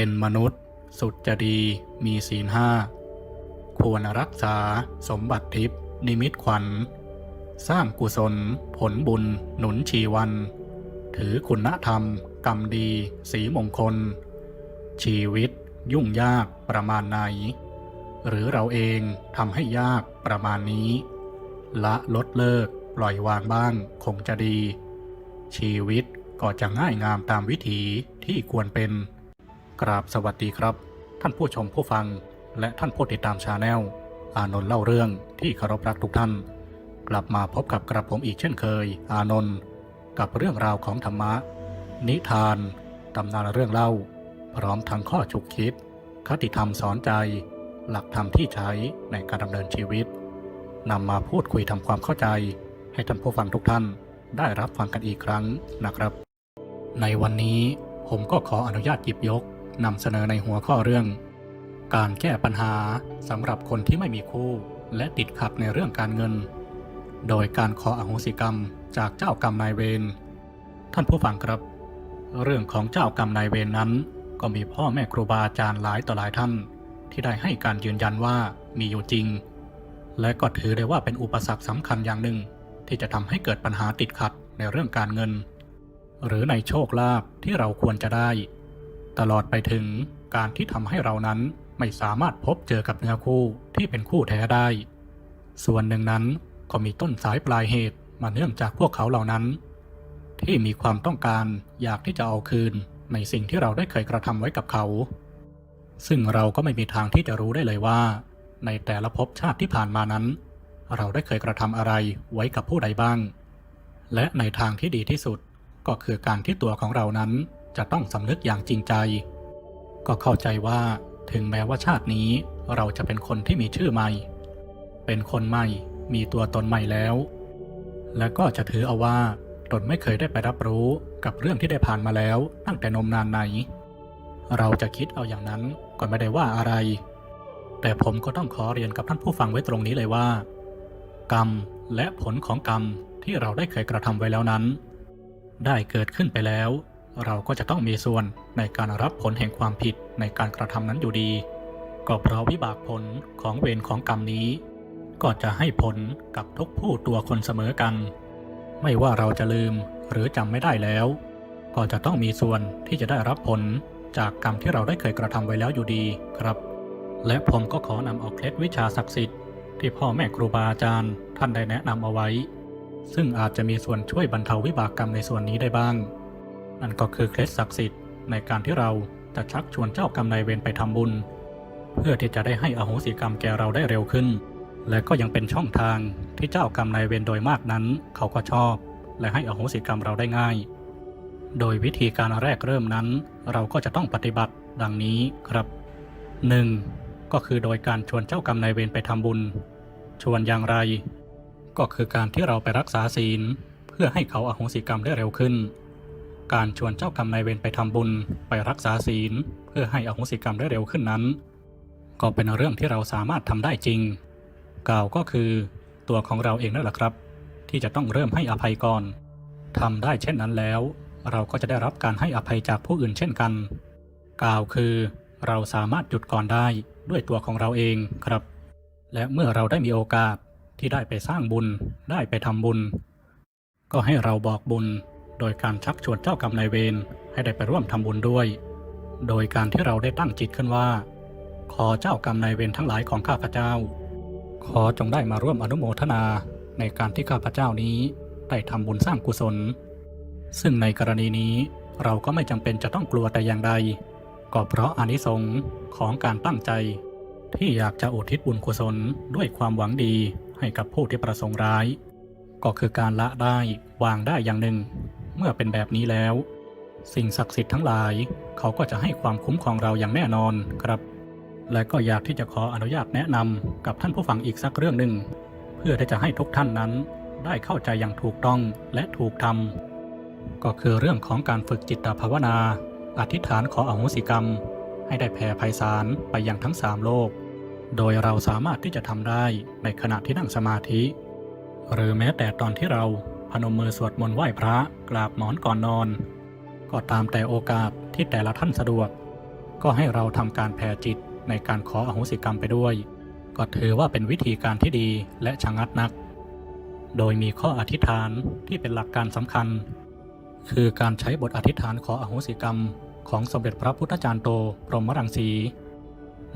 เป็นมนุษย์สุดจะดีมีศีลห้าควรรักษาสมบัติทิพย์นิมิตขวัญ สร้างกุศล ผลบุญ หนุนชีวัน ถือคุณธรรม กรรมดี สีมงคล ชีวิตยุ่งยากประมาณไหน หรือเราเองทำให้ยากประมาณนี้ ละลดเลิกปล่อยวางบ้างคงจะดี ชีวิตก็จะง่ายงามตามวิถีที่ควรเป็น กราบสวัสดีครับ ท่านผู้ชมผู้ฟัง และท่านผู้ติดตามชาแนลอานนท์เล่าเรื่องที่เคารพรักทุกท่าน กลับมาพบกับกระผมอีกเช่นเคย อานนท์กับเรื่องราวของธรรมะ นิทานตำนานเรื่องเล่า พร้อมทั้งข้อฉุกคิด คติธรรมสอนใจ หลักธรรมที่ใช้ในการดำเนินชีวิตนำมาพูดคุยทำความเข้าใจ ให้ท่านผู้ฟังทุกท่านได้รับฟังกันอีกครั้งนะครับ ในวันนี้ผมก็ขออนุญาตหยิบยก นำเสนอในหัวข้อเรื่อง การแก้ปัญหาสำหรับคนที่ไม่มีคู่ และติดขัดในเรื่องการเงิน โดยการขออโหสิกรรมจากเจ้ากรรมนายเวรท่านผู้ฟังครับ เรื่องของเจ้ากรรมนายเวรนั้น ก็มีพ่อแม่ครูบาอาจารย์หลายต่อหลายท่าน ที่ได้ให้การยืนยันว่ามีอยู่จริง และก็ถือได้ว่าเป็นอุปสรรคสำคัญอย่างหนึ่ง ที่จะทำให้เกิดปัญหาติดขัดในเรื่องการเงิน หรือในโชคลาภที่เราควรจะได้ ตลอดไปถึงการที่ทำให้เรานั้นไม่สามารถพบเจอกับเนื้อคู่ที่เป็นคู่แท้ได้ ส่วนหนึ่งนั้นก็มีต้นสายปลายเหตุมาเนื่องจากพวกเขาเหล่านั้น ที่มีความต้องการอยากที่จะเอาคืนในสิ่งที่เราได้เคยกระทำไว้กับเขา ซึ่งเราก็ไม่มีทางที่จะรู้ได้เลยว่า ในแต่ละภพชาติที่ผ่านมานั้น เราได้เคยกระทำอะไรไว้กับผู้ใดบ้าง และในทางที่ดีที่สุดก็คือการที่ตัวของเรานั้น จะต้องสำนึกอย่างจริงใจ ก็เข้าใจว่าถึงแม้ว่าชาตินี้เราจะเป็นคนที่มีชื่อใหม่ เป็นคนใหม่มีตัวตนใหม่แล้ว และก็จะถือเอาว่าตนไม่เคยได้ไปรับรู้กับเรื่องที่ได้ผ่านมาแล้วตั้งแต่นมนานไหน เราจะคิดเอาอย่างนั้นก็ไม่ได้ว่าอะไร แต่ผมก็ต้องขอเรียนกับท่านผู้ฟังไว้ตรงนี้เลยว่า กรรมและผลของกรรมที่เราได้เคยกระทำไว้แล้วนั้น ได้เกิดขึ้นไปแล้ว เราก็จะต้องมีส่วนในการรับผลแห่งความผิดในการกระทำนั้นอยู่ดี ก็เพราะวิบากผลของเวรของกรรมนี้ ก็จะให้ผลกับทุกผู้ตัวคนเสมอกัน ไม่ว่าเราจะลืมหรือจำไม่ได้แล้ว ก็จะต้องมีส่วนที่จะได้รับผลจากกรรมที่เราได้เคยกระทำไว้แล้วอยู่ดีครับ และผมก็ขอนำเอาเคล็ดวิชาศักดิ์สิทธิ์ที่พ่อแม่ครูบาอาจารย์ท่านได้แนะนำเอาไว้ ซึ่งอาจจะมีส่วนช่วยบรรเทาวิบากกรรมในส่วนนี้ได้บ้าง นั่นก็คือเคล็ดศักดิ์สิทธิ์ในการที่เราจะชักชวนเจ้ากรรมนายเวรไปทำบุญ เพื่อที่จะได้ให้อโหสิกรรมแก่เราได้เร็วขึ้น และก็ยังเป็นช่องทางที่เจ้ากรรมนายเวรโดยมากนั้น เขาก็ชอบ และให้อโหสิกรรมเราได้ง่าย โดยวิธีการแรกเริ่มนั้น เราก็จะต้องปฏิบัติดังนี้ครับ 1. ก็คือโดยการชวนเจ้ากรรมนายเวรไปทำบุญ ชวนอย่างไร ก็คือการที่เราไปรักษาศีล เพื่อให้เขาอโหสิกรรมได้เร็วขึ้น การชวนเจ้ากรรมนายเวรไปทำบุญไปรักษาศีล เพื่อให้อโหสิกรรมได้เร็วขึ้นนั้น ก็เป็นเรื่องที่เราสามารถทำได้จริง กล่าวก็คือตัวของเราเองนั่นแหละครับ ที่จะต้องเริ่มให้อภัยก่อนทำได้เช่นนั้นแล้ว เราก็จะได้รับการให้อภัยจากผู้อื่นเช่นกัน กล่าวคือเราสามารถหยุดก่อนได้ด้วยตัวของเราเองครับ และเมื่อเราได้มีโอกาสที่ได้ไปสร้างบุญ ได้ไปทำบุญ ก็ให้เราบอกบุญ โดยการชักชวนเจ้ากรรมนายเวรให้ได้ไปร่วมทำบุญด้วย โดยการที่เราได้ตั้งจิตขึ้นว่า ขอเจ้ากรรมนายเวรทั้งหลายของข้าพเจ้า ขอจงได้มาร่วมอนุโมทนาในการที่ข้าพเจ้านี้ได้ทำบุญสร้างกุศล ซึ่งในกรณีนี้เราก็ไม่จำเป็นจะต้องกลัวแต่อย่างใด ก็เพราะอานิสงส์ของการตั้งใจ ที่อยากจะอุทิศบุญกุศลด้วยความหวังดีให้กับผู้ที่ประสงค์ร้าย ก็คือการละได้วางได้อย่างหนึ่ง เมื่อเป็นแบบนี้แล้ว สิ่งศักดิ์สิทธิ์ทั้งหลาย เขาก็จะให้ความคุ้มครองเราอย่างแน่นอนครับ และก็อยากที่จะขออนุญาตแนะนำกับท่านผู้ฟังอีกสักเรื่องหนึ่งเพื่อที่จะให้ทุกท่านนั้น ได้เข้าใจอย่างถูกต้องและถูกทำก็คือเรื่องของการฝึกจิตภาวนา อธิษฐานขออโหสิกรรม ให้ได้แผ่ไพศาลไปยังทั้งสามโลก โดยเราสามารถที่จะทำได้ในขณะที่นั่งสมาธิ หรือแม้แต่ตอนที่เรา พนมมือสวดมนต์ไหว้พระกราบหมอนก่อนนอน ก็ตามแต่โอกาสที่แต่ละท่านสะดวก ก็ให้เราทำการแผ่จิตในการขออโหสิกรรมไปด้วย ก็ถือว่าเป็นวิธีการที่ดีและชะงัดนัก โดยมีข้ออธิษฐานที่เป็นหลักการสำคัญ คือการใช้บทอธิษฐานขออโหสิกรรม ของสมเด็จพระพุทธจารย์โตพรหมรังสี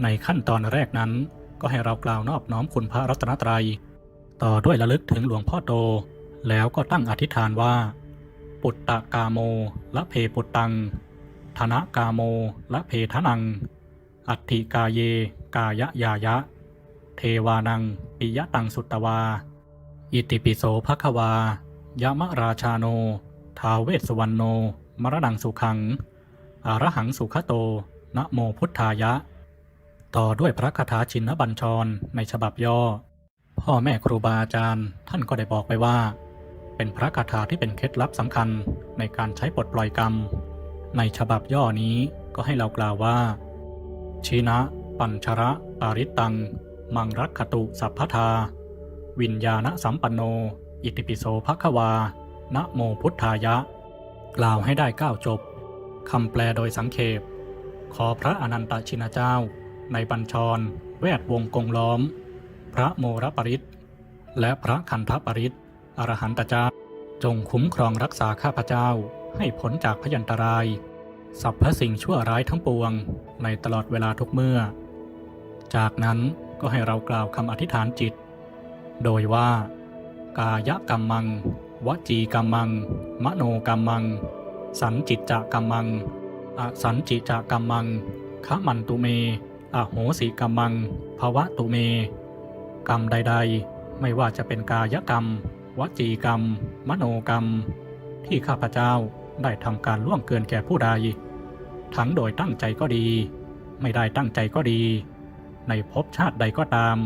ในขั้นตอนแรกนั้น ก็ให้เรากล่าวนอบน้อมคุณพระรัตนตรัย ต่อด้วยระลึกถึงหลวงพ่อโต แล้วก็ตั้งอธิษฐานว่า ปุตตะกาโมละเพปุตตัง ธนะกาโมละเพทนัง อัตถิกาเย กายะยายะ เทวานัง ปิยะตังสุตตวา อิติปิโสภควายะมะราชาโน ทาเวสสวรรณโน มรดังสุขัง อารหังสุขโต นะโมพุทธายะ ต่อด้วยพระคาถาชินบัญชรในฉบับย่อพ่อแม่ครูบาอาจารย์ท่านก็ได้บอกไปว่า เป็นพระคาถาที่เป็นเคล็ดลับสำคัญในการใช้ปลดปล่อยกรรม ในฉบับย่อนี้ก็ให้เรากล่าวว่าชินะ ปัญชระ ปาริตตัง มังรักขตุสัพพทา วิญญาณสัมปันโน อิติปิโสภควา นะโมพุทธายะ กล่าวให้ได้เก้าจบคำแปลโดยสังเขป ขอพระอนันตชินเจ้า ในบัญชร แวดวงกงล้อม พระโมรปริตและพระคันธปริต อรหันตเจ้า จงคุ้มครองรักษาข้าพเจ้าให้พ้นจากพยันตรายสัพพสิ่งชั่วร้ายทั้งปวงในตลอดเวลาทุกเมื่อ จากนั้นก็ให้เรากล่าวคำอธิษฐานจิต โดยว่า กายกรรมัง วจีกรรมัง มโนกรรมัง สันจิตจกรรมัง อสันจิจกรรมังขมันตุเม อโหสิกรรมังภวะตุเม กรรมใด ๆ ไม่ว่าจะเป็นกายกรรม วจีกรรม มโนกรรม ที่ข้าพเจ้าได้ทำการล่วงเกินแก่ผู้ใด ทั้งโดยตั้งใจก็ดี ไม่ได้ตั้งใจก็ดี ในภพชาติใดก็ตาม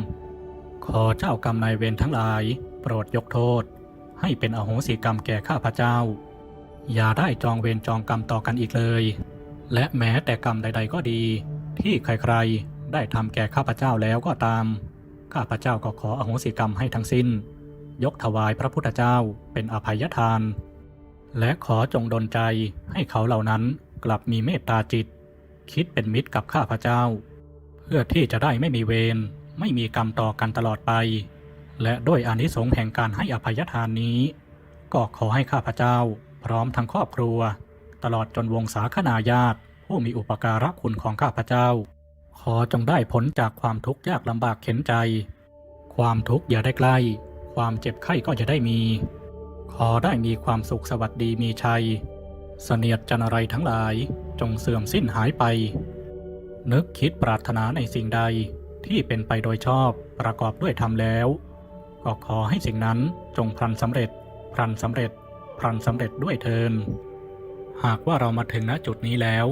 ขอเจ้ากรรมนายเวรทั้งหลาย โปรดยกโทษ ให้เป็นอโหสิกรรมแก่ข้าพเจ้า อย่าได้จองเวรจองกรรมต่อกันอีกเลย และแม้แต่กรรมใด ๆ ก็ดี ที่ใครๆได้ทำแก่ข้าพเจ้าแล้วก็ตาม ข้าพเจ้าก็ขออโหสิกรรมให้ทั้งสิ้น ยกถวายพระพุทธเจ้าเป็นอภัยทาน และขอจงดลใจให้เขาเหล่านั้นกลับมีเมตตาจิต คิดเป็นมิตรกับข้าพเจ้า เพื่อที่จะได้ไม่มีเวรไม่มีกรรมต่อกันตลอดไป และด้วยอานิสงส์แห่งการให้อภัยทานนี้ ก็ขอให้ข้าพเจ้า พร้อมทั้งครอบครัว ตลอดจนวงศาคณาญาติผู้มีอุปการะคุณของข้าพเจ้า ขอจงได้ผลจากความทุกข์ยากลำบากเข็นใจ ความทุกข์อย่าได้ใกล้ ความเจ็บไข้ก็จะได้มี ขอได้มีความสุขสวัสดีมีชัย เสนียดจันไรทั้งหลายจงเสื่อมสิ้นหายไป นึกคิดปรารถนาในสิ่งใดที่เป็นไปโดยชอบประกอบด้วยธรรมแล้ว ก็ขอให้สิ่งนั้นจงพลันสำเร็จ พลันสำเร็จ พลันสำเร็จด้วยเทิน หากว่าเรามาถึงณจุดนี้แล้ว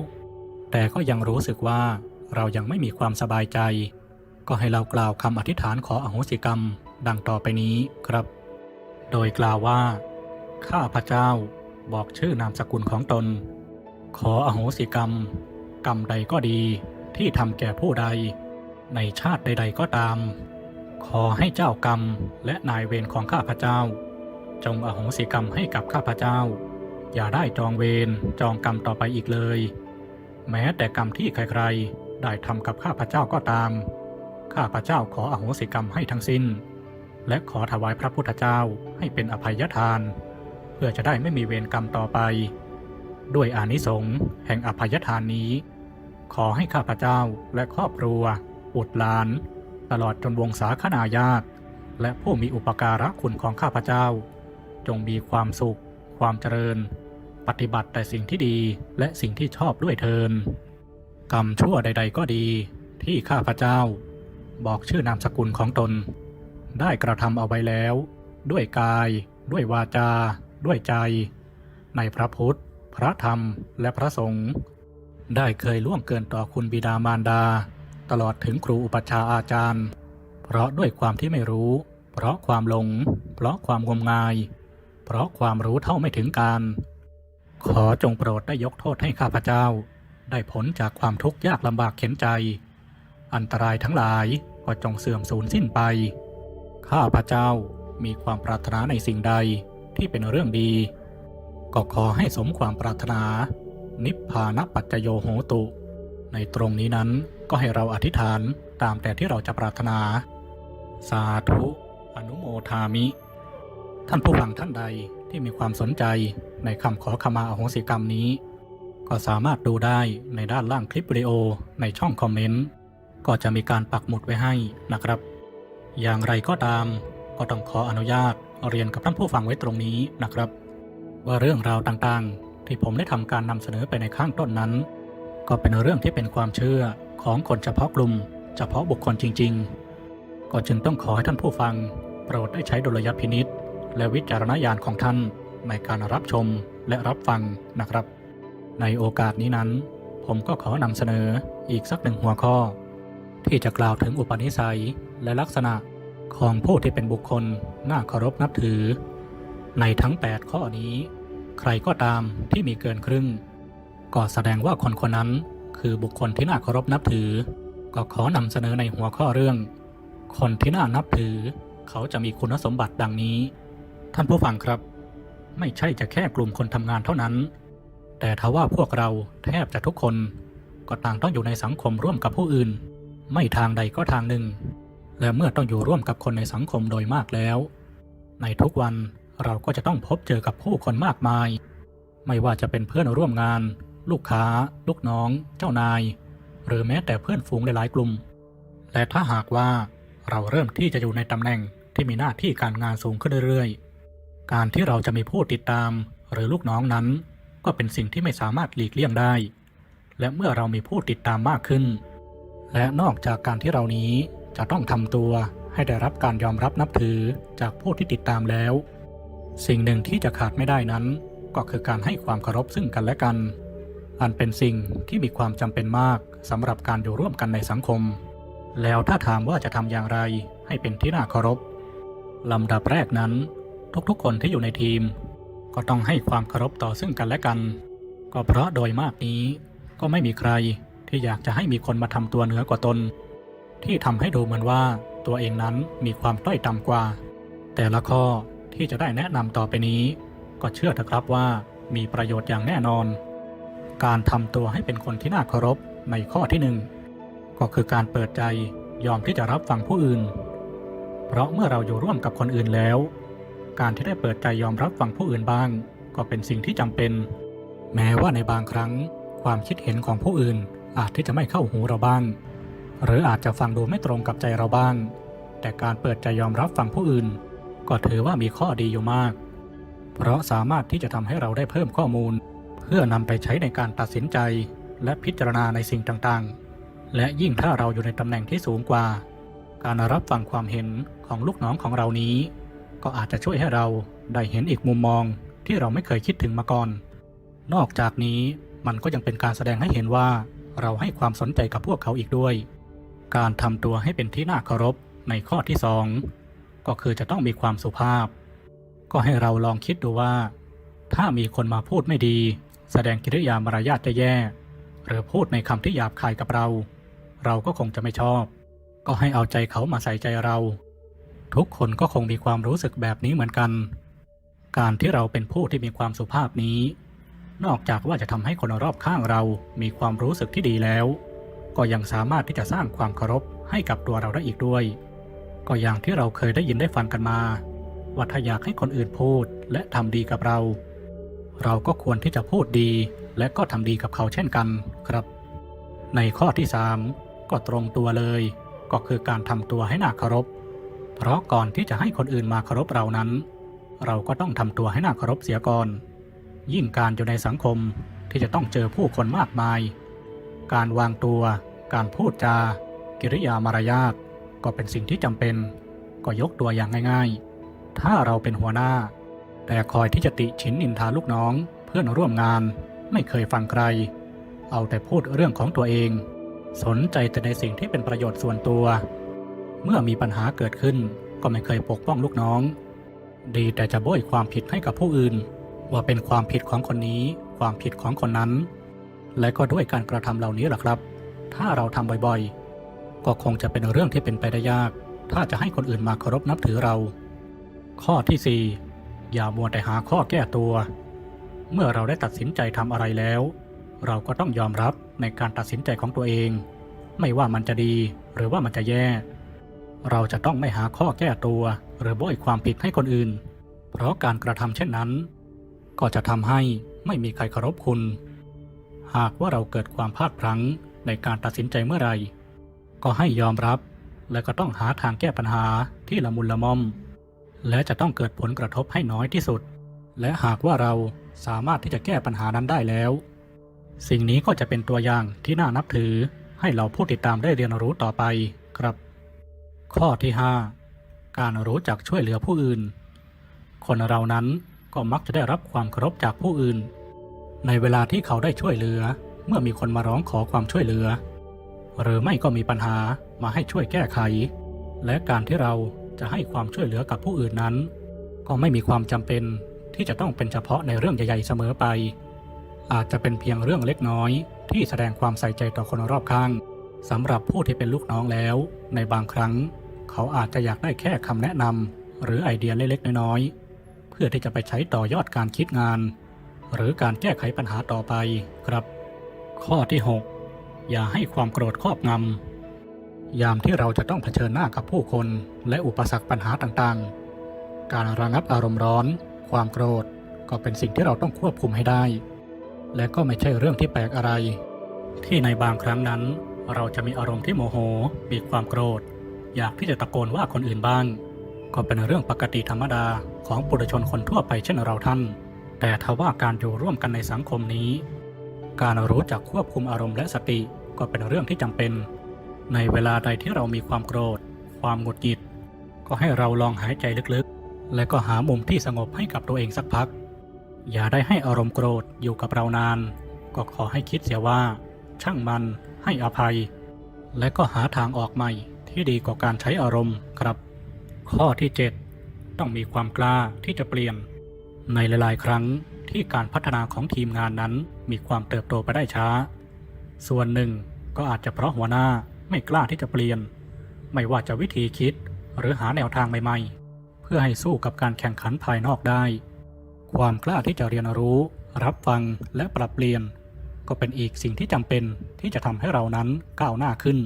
แต่ก็ยังรู้สึกว่าเรายังไม่มีความสบายใจ ก็ให้เรากล่าวคำอธิษฐานขออโหสิกรรม ดังต่อไปนี้ครับ โดยกล่าวว่า ข้าพระเจ้าบอกชื่อนามสกุลของตน ขออโหสิกรรม กรรมใดก็ดีที่ทำแก่ผู้ใด ในชาติใด ๆ ก็ตาม ขอให้เจ้ากรรมและนายเวรของข้าพเจ้า จงอโหสิกรรมให้กับข้าพเจ้า อย่าได้จองเวรจองกรรมต่อไปอีกเลย แม้แต่กรรมที่ใครๆได้ทำกับข้าพเจ้าก็ตาม ข้าพเจ้าขออโหสิกรรมให้ทั้งสิ้น และขอถวายพระพุทธเจ้าให้เป็นอภัยทาน เพื่อจะได้ไม่มีเวรกรรมต่อไป ด้วยอานิสงส์แห่งอภัยทานนี้ ขอให้ข้าพเจ้าและครอบครัวบุตรหลาน ตลอดจนวงศาคณาญาติ และผู้มีอุปการะคุณของข้าพเจ้า จงมีความสุข ความเจริญ ปฏิบัติแต่สิ่งที่ดีและสิ่งที่ชอบด้วยเทินกรรมชั่วใด ๆ ก็ดี ที่ข้าพเจ้า บอกชื่อนามสกุลของตน ได้กระทำเอาไว้แล้ว ด้วยกาย ด้วยวาจา ด้วยใจ ในพระพุทธ พระธรรมและพระสงฆ์ได้เคยล่วงเกินต่อคุณบิดามารดา ตลอดถึงครูอุปชาอาจารย์ เพราะด้วยความที่ไม่รู้ เพราะความหลง เพราะความงมงาย เพราะความรู้เท่าไม่ถึงการ ขอจงโปรดได้ยกโทษให้ข้าพเจ้า ได้ผลจากความทุกข์ยากลำบากเข็นใจ อันตรายทั้งหลายก็จงเสื่อมสูญสิ้นไป ข้าพระเจ้ามีความปรารถนาในสิ่งใดที่เป็นเรื่องดี ก็ขอให้สมความปรารถนา นิพพานปัจจโยโหตุ ในตรงนี้นั้นก็ให้เราอธิษฐานตามแต่ที่เราจะปรารถนา สาธุ อนุโมทามิ ท่านผู้ฟังท่านใดที่มีความสนใจในคำขอขมาอโหสิกรรมนี้ ก็สามารถดูได้ในด้านล่างคลิปวิดีโอในช่องคอมเมนต์ ก็จะมีการปักหมุดไว้ให้นะครับ อย่างไรก็ตาม ก็ต้องขออนุญาตเรียนกับท่านผู้ฟังไว้ตรงนี้นะครับ ว่าเรื่องราวต่างๆ ที่ผมได้ทำการนำเสนอไปในข้างต้นนั้น ก็เป็นเรื่องที่เป็นความเชื่อของคนเฉพาะกลุ่ม เฉพาะบุคคลจริง ๆ ก็จึงต้องขอให้ท่านผู้ฟัง โปรดได้ใช้ดุลยพินิษและวิจารณญาณของท่านในการรับชมและรับฟังนะครับ ในโอกาสนี้นั้น ผมก็ขอนำเสนออีกสักหนึ่งหัวข้อ ที่จะกล่าวถึงอุปนิสัย และลักษณะของผู้ที่เป็นบุคคลน่าเคารพนับถือ ในทั้ง 8 ข้อนี้ ใครก็ตามที่มีเกินครึ่ง ก็แสดงว่าคนคนนั้นคือบุคคลที่น่าเคารพนับถือ ก็ขอนำเสนอในหัวข้อเรื่อง คนที่น่านับถือ เขาจะมีคุณสมบัติดังนี้ ท่านผู้ฟังครับ ไม่ใช่จะแค่กลุ่มคนทำงานเท่านั้น แต่ทว่าพวกเราแทบจะทุกคน ก็ต่างต้องอยู่ในสังคมร่วมกับผู้อื่น ไม่ทางใดก็ทางหนึ่ง และเมื่อต้องอยู่ร่วมกับคนในสังคมโดยมากแล้ว ในทุกวันเราก็จะต้องพบเจอกับผู้คนมากมาย ไม่ว่าจะเป็นเพื่อนร่วมงาน ลูกค้า ลูกน้อง เจ้านาย หรือแม้แต่เพื่อนฝูงหลายๆกลุ่ม และถ้าหากว่าเราเริ่มที่จะอยู่ในตำแหน่งที่มีหน้าที่การงานสูงขึ้นเรื่อยๆ การที่เราจะมีผู้ติดตามหรือลูกน้องนั้น ก็เป็นสิ่งที่ไม่สามารถหลีกเลี่ยงได้ และเมื่อเรามีผู้ติดตามมากขึ้น และนอกจากการที่เรานี้ จะต้องทำตัวให้ได้รับการยอมรับนับถือจากผู้ที่ติดตามแล้ว สิ่งหนึ่งที่จะขาดไม่ได้นั้น ก็คือการให้ความเคารพซึ่งกันและกัน อันเป็นสิ่งที่มีความจำเป็นมากสำหรับการอยู่ร่วมกันในสังคม แล้วถ้าถามว่าจะทำอย่างไรให้เป็นที่น่าเคารพลำดับแรกนั้น ทุกๆ คนที่อยู่ในทีม ก็ต้องให้ความเคารพต่อซึ่งกันและกัน ก็เพราะโดยมากนี้ก็ไม่มีใครที่อยากจะให้มีคนมาทำตัวเหนือกว่าตน ที่ทำให้ดูเหมือนว่าตัวเองนั้นมีความต้อยต่ำกว่า แต่ละข้อที่จะได้แนะนำต่อไปนี้ ก็เชื่อเถอะครับว่ามีประโยชน์อย่างแน่นอน การทำตัวให้เป็นคนที่น่าเคารพในข้อที่หนึ่งก็คือการเปิดใจยอมที่จะรับฟังผู้อื่น เพราะเมื่อเราอยู่ร่วมกับคนอื่นแล้ว การที่ได้เปิดใจยอมรับฟังผู้อื่นบ้าง ก็เป็นสิ่งที่จำเป็น แม้ว่าในบางครั้ง ความคิดเห็นของผู้อื่นอาจที่จะไม่เข้าหูเราบ้าง หรืออาจจะฟังดูไม่ตรงกับใจเราบ้าง แต่การเปิดใจยอมรับฟังผู้อื่น ก็ถือว่ามีข้อดีอยู่มาก เพราะสามารถที่จะทำให้เราได้เพิ่มข้อมูล เพื่อนำไปใช้ในการตัดสินใจ และพิจารณาในสิ่งต่างๆ และยิ่งถ้าเราอยู่ในตำแหน่งที่สูงกว่า การรับฟังความเห็นของลูกน้องของเรานี้ ก็อาจจะช่วยให้เราได้เห็นอีกมุมมองที่เราไม่เคยคิดถึงมาก่อน นอกจากนี้มันก็ยังเป็นการแสดงให้เห็นว่าเราให้ความสนใจกับพวกเขาอีกด้วย การทำตัวให้เป็นที่น่าเคารพในข้อที่สองก็คือจะต้องมีความสุภาพ ก็ให้เราลองคิดดูว่า ถ้ามีคนมาพูดไม่ดี แสดงกิริยามารยาทจะแย่หรือพูดในคำที่หยาบคายกับเรา เราก็คงจะไม่ชอบ ก็ให้เอาใจเขามาใส่ใจเรา ทุกคนก็คงมีความรู้สึกแบบนี้เหมือนกัน การที่เราเป็นผู้ที่มีความสุภาพนี้ นอกจากว่าจะทำให้คนรอบข้างเรามีความรู้สึกที่ดีแล้ว ก็ยังสามารถที่จะสร้างความเคารพให้กับตัวเราได้อีกด้วย ก็อย่างที่เราเคยได้ยินได้ฟังกันมา ว่าถ้าอยากให้คนอื่นพูดและทำดีกับเรา เราก็ควรที่จะพูดดีและก็ทำดีกับเขาเช่นกันครับ ในข้อที่ 3 ก็ตรงตัวเลย ก็คือการทำตัวให้น่าเคารพ เพราะก่อนที่จะให้คนอื่นมาเคารพเรานั้น เราก็ต้องทำตัวให้น่าเคารพเสียก่อน ยิ่งการอยู่ในสังคมที่จะต้องเจอผู้คนมากมาย การวางตัว การพูดจา กิริยามารยาทก็เป็นสิ่งที่จำเป็น ก็ยกตัวอย่างง่าย ๆ ถ้าเราเป็นหัวหน้า แต่คอยที่จะติฉินนินทาลูกน้อง เพื่อนร่วมงาน ไม่เคยฟังใคร เอาแต่พูดเรื่องของตัวเอง สนใจแต่ในสิ่งที่เป็นประโยชน์ส่วนตัว เมื่อมีปัญหาเกิดขึ้น ก็ไม่เคยปกป้องลูกน้อง ดีแต่จะโบยความผิดให้กับผู้อื่น ว่าเป็นความผิดของคนนี้ ความผิดของคนนั้น และก็ด้วยการกระทำเหล่านี้แหละครับ ถ้าเราทำบ่อยๆ ก็คงจะเป็นเรื่องที่เป็นไปได้ยาก ถ้าจะให้คนอื่นมาเคารพนับถือเรา ข้อที่ 4 อย่ามัวแต่หาข้อแก้ตัว เมื่อเราได้ตัดสินใจทำอะไรแล้ว เราก็ต้องยอมรับในการตัดสินใจของตัวเอง ไม่ว่ามันจะดีหรือว่ามันจะแย่ เราจะต้องไม่หาข้อแก้ตัว หรือโบยความผิดให้คนอื่น เพราะการกระทำเช่นนั้น ก็จะทำให้ไม่มีใครเคารพคุณ หากว่าเราเกิดความพลาดพลั้งในการตัดสินใจเมื่อไหร่ก็ให้ยอมรับ และก็ต้องหาทางแก้ปัญหาที่ละมุนละม่อม และจะต้องเกิดผลกระทบให้น้อยที่สุด และหากว่าเราสามารถที่จะแก้ปัญหานั้นได้แล้ว สิ่งนี้ก็จะเป็นตัวอย่างที่น่านับถือให้เราผู้ติดตามได้เรียนรู้ต่อไปครับ ข้อที่ 5 การรู้จักช่วยเหลือผู้อื่น คนเรานั้นก็มักจะได้รับความเคารพจากผู้อื่น ในเวลาที่เขาได้ช่วยเหลือ เมื่อมีคนมาร้องขอความช่วยเหลือ หรือไม่ก็มีปัญหามาให้ช่วยแก้ไข และการที่เราจะให้ความช่วยเหลือกับผู้อื่นนั้น ก็ไม่มีความจำเป็นที่จะต้องเป็นเฉพาะในเรื่องใหญ่ๆเสมอไป อาจจะเป็นเพียงเรื่องเล็กน้อย ที่แสดงความใส่ใจต่อคนรอบข้างสำหรับผู้ที่เป็นลูกน้องแล้ว ในบางครั้ง เขาอาจจะอยากได้แค่คำแนะนำหรือไอเดียเล็กๆน้อยๆเพื่อที่จะไปใช้ต่อยอดการคิดงาน หรือการแก้ไขปัญหาต่อไปครับ ข้อที่ 6 อย่าให้ความโกรธครอบงำ ยามที่เราจะต้องเผชิญหน้ากับผู้คนและอุปสรรคปัญหาต่างๆ การระงับอารมณ์ร้อน ความโกรธก็เป็นสิ่งที่เราต้องควบคุมให้ได้ และก็ไม่ใช่เรื่องที่แปลกอะไร ที่ในบางครั้งนั้น เราจะมีอารมณ์ที่โมโห มีความโกรธ อยากที่จะตะโกนว่าคนอื่นบ้าง ก็เป็นเรื่องปกติธรรมดาของปุถุชนคนทั่วไปเช่นเราท่าน แต่ทว่าการอยู่ร่วมกันในสังคมนี้ การรู้จักควบคุมอารมณ์และสติก็เป็นเรื่องที่จำเป็น ในเวลาใดที่เรามีความโกรธ ความหงุดหงิด ก็ให้เราลองหายใจลึกๆ และก็หามุมที่สงบให้กับตัวเองสักพัก อย่าได้ให้อารมณ์โกรธอยู่กับเรานาน ก็ขอให้คิดเสียว่า ช่างมันให้อภัย และก็หาทางออกใหม่ที่ดีกว่าการใช้อารมณ์ครับ ข้อที่ 7 ต้องมีความกล้าที่จะเปลี่ยน ในหลาย ๆ ครั้งที่การพัฒนาของทีมงานนั้นมีความเติบโตไปได้ช้า ส่วนหนึ่งก็อาจจะเพราะหัวหน้าไม่กล้าที่จะเปลี่ยน ไม่ว่าจะวิธีคิดหรือหาแนวทางใหม่ ๆ เพื่อให้สู้กับการแข่งขันภายนอกได้ ความกล้าที่จะเรียนรู้ รับฟังและปรับเปลี่ยน ก็เป็นอีกสิ่งที่จำเป็นที่จะทำให้เรานั้นก้าวหน้าขึ้น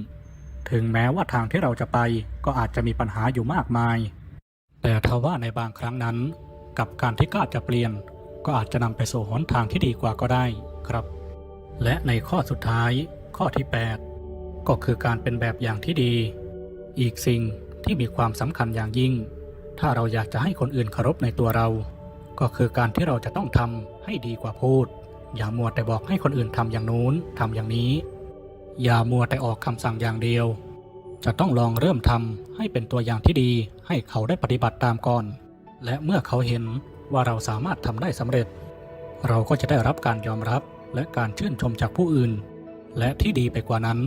ถึงแม้ว่าทางที่เราจะไปก็อาจจะมีปัญหาอยู่มากมาย แต่ทว่าในบางครั้งนั้น กับการที่กล้าจะเปลี่ยน ก็อาจจะนำไปสู่หนทางที่ดีกว่าก็ได้ครับ และในข้อสุดท้ายข้อที่ 8 ก็คือการเป็นแบบอย่างที่ดี อีกสิ่งที่มีความสำคัญอย่างยิ่ง ถ้าเราอยากจะให้คนอื่นเคารพในตัวเรา ก็คือการที่เราจะต้องทำให้ดีกว่าพูด อย่ามัวแต่บอกให้คนอื่นทำอย่างนู้นทำอย่างนี้ อย่ามัวแต่ออกคำสั่งอย่างเดียวจะต้องลองเริ่มทำให้เป็นตัวอย่างที่ดีให้เขาได้ปฏิบัติตามก่อน และเมื่อเขาเห็นว่าเราสามารถทำได้สำเร็จ เราก็จะได้รับการยอมรับและการชื่นชมจากผู้อื่น และที่ดีไปกว่านั้น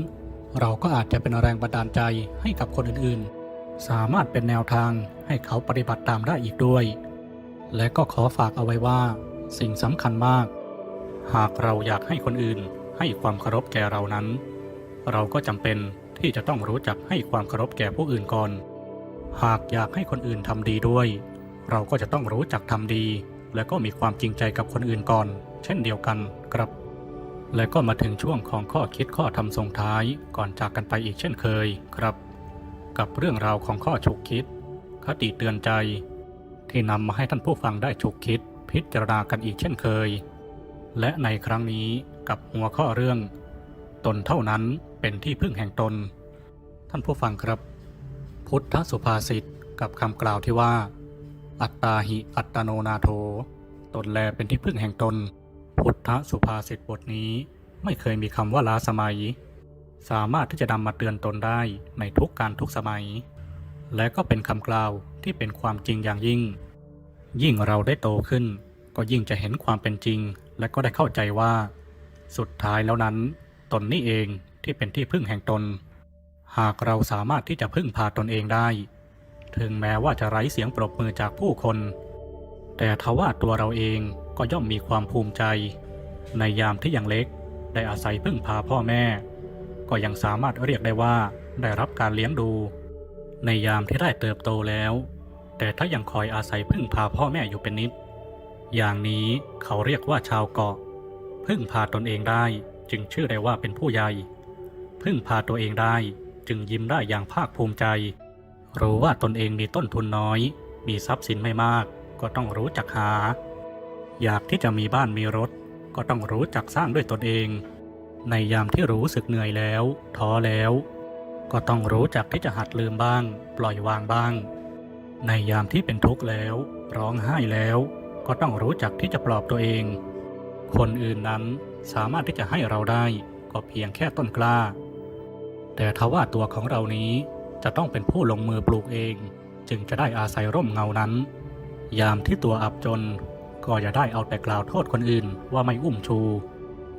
เราก็อาจจะเป็นแรงบันดาลใจให้กับคนอื่นๆ สามารถเป็นแนวทางให้เขาปฏิบัติตามได้อีกด้วย และก็ขอฝากเอาไว้ว่า สิ่งสำคัญมาก หากเราอยากให้คนอื่นให้ความเคารพแก่เรานั้น เราก็จำเป็นที่จะต้องรู้จักให้ความเคารพแก่ผู้อื่นก่อน หากอยากให้คนอื่นทำดีด้วย เราก็จะต้องรู้จักทำดี และก็มีความจริงใจกับคนอื่นก่อน เช่นเดียวกันครับ และก็มาถึงช่วงของข้อคิดข้อทำส่งท้ายก่อนจากกันไปอีกเช่นเคยครับ กับเรื่องราวของข้อฉุกคิด คติเตือนใจ ที่นำมาให้ท่านผู้ฟังได้ฉุกคิด พิจารณากันอีกเช่นเคย และในครั้งนี้กับหัวข้อเรื่อง ตนเท่านั้นเป็นที่พึ่งแห่งตน ท่านผู้ฟังครับ พุทธสุภาษิตกับคำกล่าวที่ว่า อัตตาหิอัตโนนาโถ ตนแลเป็นที่พึ่งแห่งตน พุทธสุภาษิตบทนี้ ไม่เคยมีคำว่าล้าสมัย สามารถที่จะนำมาเตือนตนได้ในทุกการทุกสมัย และก็เป็นคำกล่าวที่เป็นความจริงอย่างยิ่ง ยิ่งเราได้โตขึ้น ก็ยิ่งจะเห็นความเป็นจริง และก็ได้เข้าใจว่า สุดท้ายแล้วนั้น ตนนี่เองที่เป็นที่พึ่งแห่งตน หากเราสามารถที่จะพึ่งพาตนเองได้ ถึงแม้ว่าจะไร้เสียงปรบมือจากผู้คน แต่ทว่าตัวเราเองก็ย่อมมีความภูมิใจ ในยามที่ยังเล็ก ได้อาศัยพึ่งพาพ่อแม่ ก็ยังสามารถเรียกได้ว่าได้รับการเลี้ยงดู ในยามที่ได้เติบโตแล้ว แต่ถ้ายังคอยอาศัยพึ่งพาพ่อแม่อยู่เป็นนิด อย่างนี้เขาเรียกว่าชาวเกาะ พึ่งพาตนเองได้จึงชื่อได้ว่าเป็นผู้ใหญ่ พึ่งพาตัวเองได้จึงยิ้มได้อย่างภาคภูมิใจ รู้ว่าตนเองมีต้นทุนน้อย มีทรัพย์สินไม่มาก ก็ต้องรู้จักหา อยากที่จะมีบ้านมีรถ ก็ต้องรู้จักสร้างด้วยตนเอง ในยามที่รู้สึกเหนื่อยแล้ว ท้อแล้ว ก็ต้องรู้จักที่จะหัดลืมบ้าง ปล่อยวางบ้าง ในยามที่เป็นทุกข์แล้ว ร้องไห้แล้ว ก็ต้องรู้จักที่จะปลอบตัวเอง คนอื่นนั้นสามารถที่จะให้เราได้ ก็เพียงแค่ต้นกล้า แต่ทว่าตัวของเรานี้ จะต้องเป็นผู้ลงมือปลูกเอง จึงจะได้อาศัยร่มเงานั้น ยามที่ตัวอับจน ก็อย่าได้เอาแต่กล่าวโทษคนอื่นว่าไม่อุ้มชู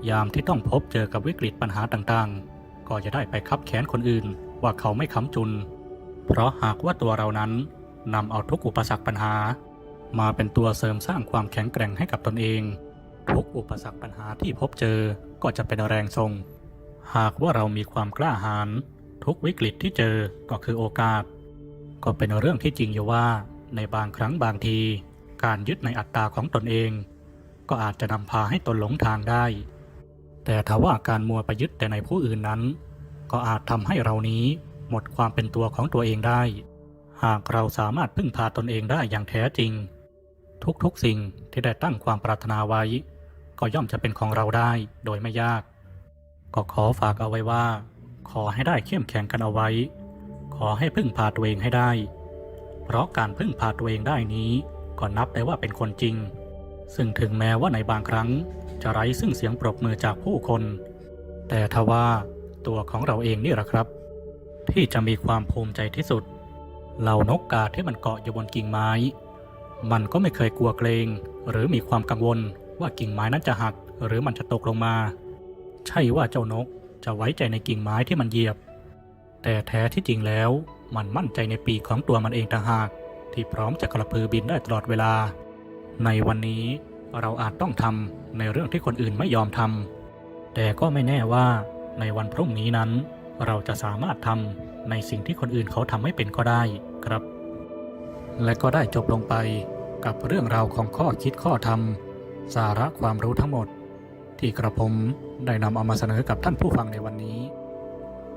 ยามที่ต้องพบเจอกับวิกฤตปัญหาต่างๆ ก็อย่าได้ไปคับแค้นคนอื่นว่าเขาไม่ค้ำจุน เพราะหากว่าตัวเรานั้นนำเอาทุกอุปสรรคปัญหา มาเป็นตัวเสริมสร้างความแข็งแกร่งให้กับตนเอง ทุกอุปสรรคปัญหาที่พบเจอก็จะเป็นแรงทรง หากว่าเรามีความกล้าหาญ ทุกวิกฤตที่เจอก็คือโอกาส ก็เป็นเรื่องที่จริงอยู่ว่าในบางครั้งบางที การยึดในอัตตาของตนเอง ก็อาจจะนำพาให้ตนหลงทางได้ แต่ถ้าว่าการมัวไปยึดแต่ในผู้อื่นนั้น ก็อาจทำให้เรานี้หมดความเป็นตัวของตัวเองได้ หากเราสามารถพึ่งพาตนเองได้อย่างแท้จริง ทุกๆสิ่งที่ได้ตั้งความปรารถนาไว้ ก็ย่อมจะเป็นของเราได้โดยไม่ยาก ก็ขอฝากเอาไว้ว่า ขอให้ได้เข้มแข็งกันเอาไว้ ขอให้พึ่งพาตัวเองให้ได้ เพราะการพึ่งพาตัวเองได้นี้ก็นับได้ว่าเป็นคนจริง ซึ่งถึงแม้ว่าในบางครั้งจะไร้ซึ่งเสียงปรบมือจากผู้คน แต่ทว่าตัวของเราเองนี่แหละครับ ที่จะมีความภูมิใจที่สุด เหล่านกกาที่มันเกาะอยู่บนกิ่งไม้ มันก็ไม่เคยกลัวเกรง หรือมีความกังวลว่ากิ่งไม้นั้นจะหัก หรือมันจะตกลงมา ใช่ว่าเจ้านก จะไว้ใจในกิ่งไม้ที่มันเหยียบ แต่แท้ที่จริงแล้วมันมั่นใจในปีกของตัวมันเองต่างหาก ที่พร้อมจะกระพือบินได้ตลอดเวลา ในวันนี้เราอาจต้องทำในเรื่องที่คนอื่นไม่ยอมทำแต่ก็ไม่แน่ว่าในวันพรุ่งนี้นั้น เราจะสามารถทำในสิ่งที่คนอื่นเขาทำไม่เป็นก็ได้ครับ และก็ได้จบลงไปกับเรื่องราวของข้อคิดข้อธรรม สาระความรู้ทั้งหมด ที่กระผมได้นำเอามาเสนอกับท่านผู้ฟังในวันนี้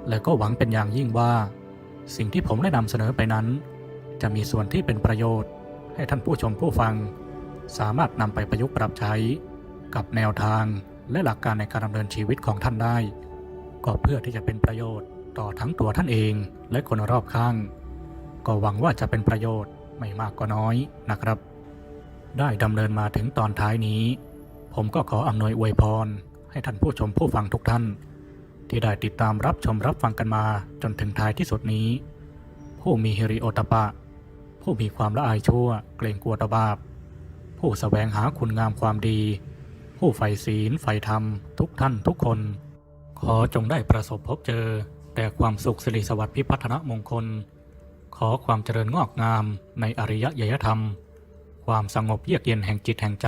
และก็หวังเป็นอย่างยิ่งว่า สิ่งที่ผมได้นำเสนอไปนั้น จะมีส่วนที่เป็นประโยชน์ ให้ท่านผู้ชมผู้ฟัง สามารถนำไปประยุกต์ปรับใช้ กับแนวทางและหลักการในการดำเนินชีวิตของท่านได้ ก็เพื่อที่จะเป็นประโยชน์ต่อทั้งตัวท่านเองและคนรอบข้าง ก็หวังว่าจะเป็นประโยชน์ไม่มากก็น้อยนะครับ ได้ดำเนินมาถึงตอนท้ายนี้ ผมก็ขออำนวยอวยพร ให้ท่านผู้ชมผู้ฟังทุกท่าน ที่ได้ติดตามรับชมรับฟังกันมาจนถึงท้ายที่สุดนี้ ผู้มีฮิริโอตปะ ผู้มีความละอายชั่ว เกรงกลัวตบาปผู้แสวงหาคุณงามความดี ผู้ใฝ่ศีลใฝ่ธรรม ทุกท่านทุกคน ขอจงได้ประสบพบเจอ แต่ความสุขสิริสวัสดิ์พิพัฒนมงคล ขอความเจริญงอกงามในอริยยธรรม ความสงบเยือกเย็นแห่งจิตแห่งใจ